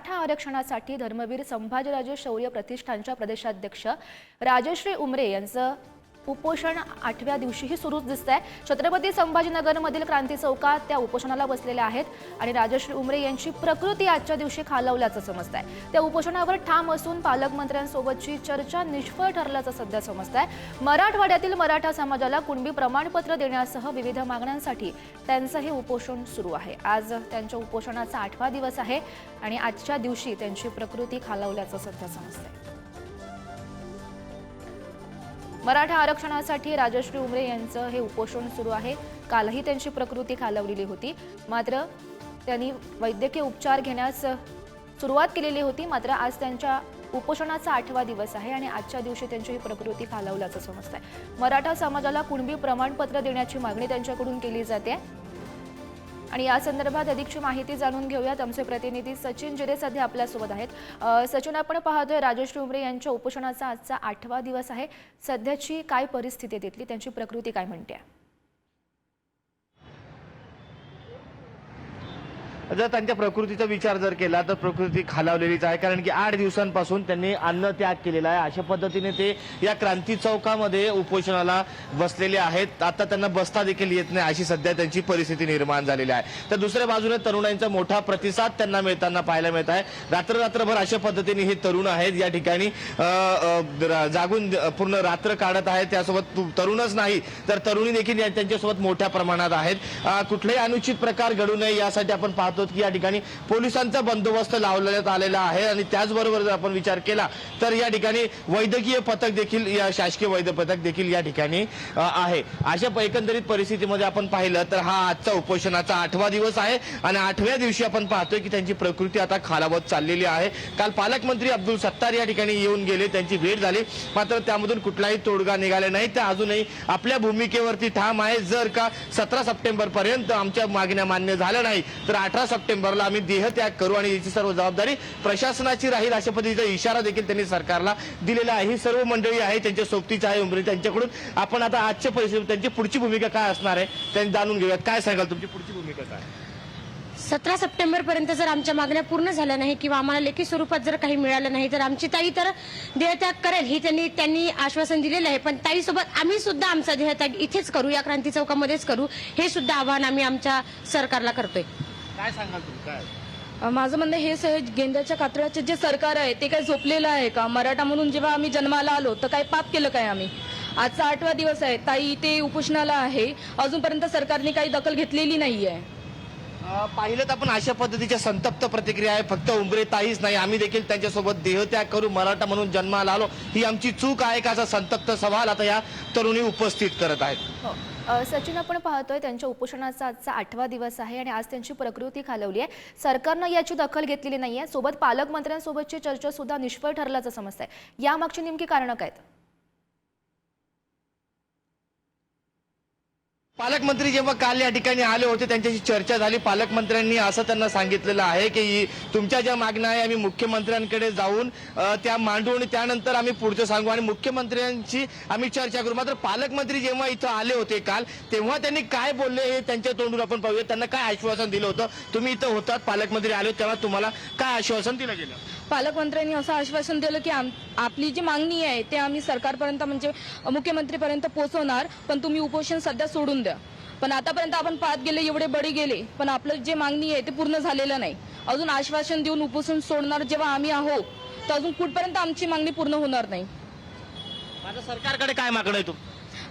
मराठा आरक्षणासाठी धर्मवीर संभाजीराजे शौर्य प्रतिष्ठानच्या प्रदेशाध्यक्ष राजश्री उमरे यांचं उपोषण आठव्या दिवशीही सुरूच दिसत आहे छत्रपती संभाजीनगरमधील क्रांती चौकात त्या उपोषणाला बसलेल्या आहेत आणि राजश्री उमरे यांची प्रकृती आजच्या दिवशी खालावल्याचं समजत आहे त्या उपोषणावर ठाम असून पालकमंत्र्यांसोबतची चर्चा निष्फळ ठरल्याचं सध्या समजत आहे मराठवाड्यातील मराठा समाजाला कुणबी प्रमाणपत्र देण्यासह विविध मागण्यांसाठी त्यांचं हे उपोषण सुरू आहे. आज त्यांच्या उपोषणाचा आठवा दिवस आहे आणि आजच्या दिवशी त्यांची प्रकृती खालावल्याचं सध्या समजतंय. मराठा आरक्षणासाठी राजश्री उमरे यांचं हे उपोषण सुरू आहे. कालही त्यांची प्रकृती खालावलेली होती. मात्र त्यांनी वैद्यकीय उपचार घेण्यास सुरुवात केलेली होती. मात्र आज त्यांच्या उपोषणाचा आठवा दिवस आहे आणि आजच्या दिवशी त्यांची ही प्रकृती खालावल्याचं समजत आहे मराठा समाजाला कुणबी प्रमाणपत्र देण्याची मागणी त्यांच्याकडून केली जाते. आणि या संदर्भात अधिकची माहिती जाणून घेऊयात. आमचे प्रतिनिधी सचिन जिरे सध्या आपल्यासोबत आहेत. सचिन आपण पाहतोय राजेश उमरे यांच्या उपोषणाचा आजचा आठवा दिवस आहे. सध्याची काय परिस्थिती तिथली? त्यांची प्रकृती काय म्हणते? जर त्यांच्या प्रकृतीचा विचार जर केला तर प्रकृती खालावलेलीच आहे. कारण की आठ दिवसांपासून त्यांनी अन्न त्याग केलेला आहे. अशा पद्धतीने ते या क्रांती चौकामध्ये उपोषणाला बसलेले आहेत. आता त्यांना बसता देखील येत नाही अशी सध्या त्यांची परिस्थिती निर्माण झालेली आहे. तर दुसऱ्या बाजूने तरुणांचा मोठा प्रतिसाद त्यांना मिळताना पाहायला मिळत आहे. रात्र रात्रभर अशा पद्धतीने हे तरुण आहेत. या ठिकाणी जागून पूर्ण रात्र काढत आहेत. त्यासोबत तरुणच नाही तर तरुणी देखील या- त्यांच्यासोबत मोठ्या प्रमाणात आहेत. कुठलेही कुठलाही अनुचित प्रकार घडू नये यासाठी आपण पाहतो की या ठिकाणी पोलिसांचा बंदोबस्त लावण्यात आलेला आहे आणि त्याचबरोबर जर आपण विचार केला तर या ठिकाणी वैद्यकीय पथक देखील या शासकीय वैद्य पथक देखील या ठिकाणी आहे. अशा एकंदरीत परिस्थितीमध्ये आपण पाहिलं तर हा आजचा उपोषणाचा आठवा दिवस आहे आणि आठव्या दिवशी आपण पाहतोय की त्यांची प्रकृती आता खालावत चाललेली आहे. काल पालकमंत्री अब्दुल सत्तार या ठिकाणी येऊन गेले त्यांची भेट झाली. मात्र त्यामधून कुठलाही तोडगा निघाला नाही. ते अजूनही आपल्या भूमिकेवरती ठाम आहे. जर का सतरा सप्टेंबर पर्यंत आमच्या मागण्या मान्य झाल्या नाही तर अठरा सप्टेंबरला आम्ही देहत्याग करू आणि याची सर्व जबाबदारी प्रशासनाची राहील अशा पद्धतीचा इशारा देखील त्यांनी सरकारला दिलेला आहे. ही सर्व मंडळी आहे त्यांच्या सोबतीची आहे उमरी. त्यांच्याकडून आपण आता आजच्या परिस्थितीत त्यांची पुढची भूमिका काय असणार आहे त्यांनी जाणून घेऊयात. काय सांगाल तुमची पुढची भूमिका काय? सतरा सप्टेंबर पर्यंत जर आमच्या मागण्या पूर्ण झाल्या नाही किंवा आम्हाला लेखी स्वरूपात जर काही मिळालं नाही तर आमची ताई तर देहत्याग करेल ही त्यांनी त्यांनी आश्वासन दिलेलं आहे. पण ताईसोबत आम्ही सुद्धा आमचा देहत्याग इथेच करू या क्रांती चौकामध्येच करू हे सुद्धा आव्हान आम्ही आमच्या सरकारला करतोय. काय सांगाल तुम्ही? काय? माझं म्हणणं हेच आहे गेंद्याच्या कातळाचे जे सरकार आहे ते काय झोपलेलं आहे का? मराठा म्हणून जेव्हा आम्ही जन्माला आलो तर काय पाप केलं काय आम्ही? आजचा आठवा दिवस आहे. ताई ते उपोषणाला आहे. अजूनपर्यंत सरकारने काही दखल घेतलेली नाहीये. अ, पाहिलं तर आपण अशा पद्धतीच्या संतप्त प्रतिक्रिया आहे. फक्त उमरे ताईच नाही. आम्ही देखील त्यांच्यासोबत देहत्याग करू मराठा म्हणून जन्माला आलो. ही आमची चूक आहे का असा संतप्त सवाल आता या तरुणी उपस्थित करत आहेत. हो. सचिन आपण पाहतोय त्यांच्या उपोषणाचा आजचा आठवा दिवस आहे आणि आज त्यांची प्रकृती खालवली आहे. सरकारनं याची दखल घेतलेली नाहीये. सोबत पालकमंत्र्यांसोबतची चर्चा सुद्धा निष्फळ ठरल्याचं समजत आहे यामागची नेमकी कारणं काय पालकमंत्री जेव्हा काल या ठिकाणी आले होते त्यांच्याशी चर्चा झाली. पालकमंत्र्यांनी असं त्यांना सांगितलेलं आहे की तुमच्या ज्या मागण्या आहे आम्ही मुख्यमंत्र्यांकडे जाऊन त्या मांडू आणि त्यानंतर आम्ही पुढचं सांगू. आणि मुख्यमंत्र्यांची आम्ही चर्चा करू. मात्र पालकमंत्री जेव्हा इथं आले होते काल तेव्हा त्यांनी काय बोलले हे त्यांच्या तोंडून आपण पाहूया. त्यांना काय आश्वासन दिलं होतं? तुम्ही इथं होतात पालकमंत्री आले तेव्हा तुम्हाला काय आश्वासन दिलं गेलं? पालकमंत्र्यांनी असं आश्वासन दिलं की आपली जी मागणी आहे ते आम्ही सरकारपर्यंत म्हणजे मुख्यमंत्रीपर्यंत पोहोचवणार पण तुम्ही उपोषण सध्या सोडून द्या. पण आतापर्यंत आपण पाहत गेले एवढे बळी गेले पण आपलं जे मागणी आहे ते पूर्ण झालेलं नाही. अजून आश्वासन देऊन उपोषण सोडणार जेव्हा आम्ही आहोत तर अजून कुठपर्यंत आमची मागणी पूर्ण होणार नाही. माझं सरकारकडे काय मागणं आहे तू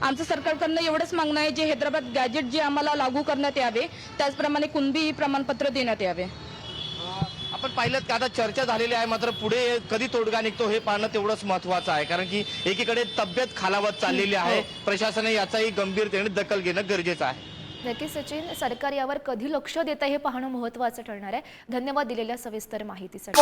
आमचं सरकारकडनं एवढंच मागणं आहे जे हैदराबाद गॅजेट जे आम्हाला लागू करण्यात यावे त्याचप्रमाणे कुणबी प्रमाणपत्र देण्यात यावे. आपण पाहिलं का आता चर्चा झालेली आहे मात्र पुढे कधी तोडगा निघतो हे पाहणं तेवढंच महत्वाचं आहे. कारण की एकीकडे तब्येत खालावत चाललेली आहे. प्रशासनाने याचाही गंभीरतेने दखल घेणं गरजेचं आहे. नक्कीच सचिन सरकार यावर कधी लक्ष देतं हे पाहणं महत्त्वाचं ठरणार आहे. धन्यवाद दिलेल्या सविस्तर माहितीसाठी.